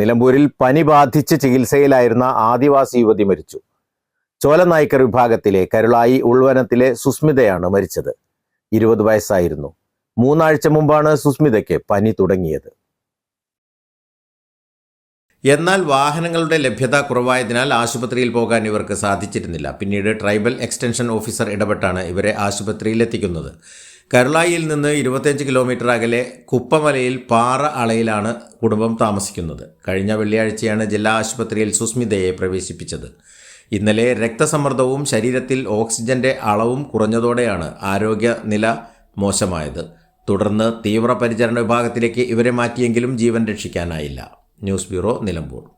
നിലമ്പൂരിൽ പനി ബാധിച്ച് ചികിത്സയിലായിരുന്ന ആദിവാസി യുവതി മരിച്ചു. ചോലനായ്ക്കർ വിഭാഗത്തിലെ കരുളായി ഉൾവനത്തിലെ സുസ്മിതയാണ് മരിച്ചത്. ഇരുപത് വയസ്സായിരുന്നു. മൂന്നാഴ്ച മുമ്പാണ് സുസ്മിതയ്ക്ക് പനി തുടങ്ങിയത്. എന്നാൽ വാഹനങ്ങളുടെ ലഭ്യത കുറവായതിനാൽ ആശുപത്രിയിൽ പോകാൻ ഇവർക്ക് സാധിച്ചിരുന്നില്ല. പിന്നീട് ട്രൈബൽ എക്സ്റ്റൻഷൻ ഓഫീസർ ഇടപെട്ടാണ് ഇവരെ ആശുപത്രിയിൽ എത്തിക്കുന്നത് കരുളായിയിൽ നിന്ന് ഇരുപത്തിയഞ്ച് കിലോമീറ്റർ അകലെ കുപ്പമലയിൽ പാറ അളയിലാണ് കുടുംബം താമസിക്കുന്നത്. കഴിഞ്ഞ വെള്ളിയാഴ്ചയാണ് ജില്ലാ ആശുപത്രിയിൽ സുസ്മിതയെ പ്രവേശിപ്പിച്ചത്. ഇന്നലെ രക്തസമ്മർദ്ദവും ശരീരത്തിൽ ഓക്സിജന്റെ അളവും കുറഞ്ഞതോടെയാണ് ആരോഗ്യനില മോശമായത്. തുടർന്ന് തീവ്രപരിചരണ വിഭാഗത്തിലേക്ക് ഇവരെ മാറ്റിയെങ്കിലും ജീവൻ രക്ഷിക്കാനായില്ല. News bureau Nilambur.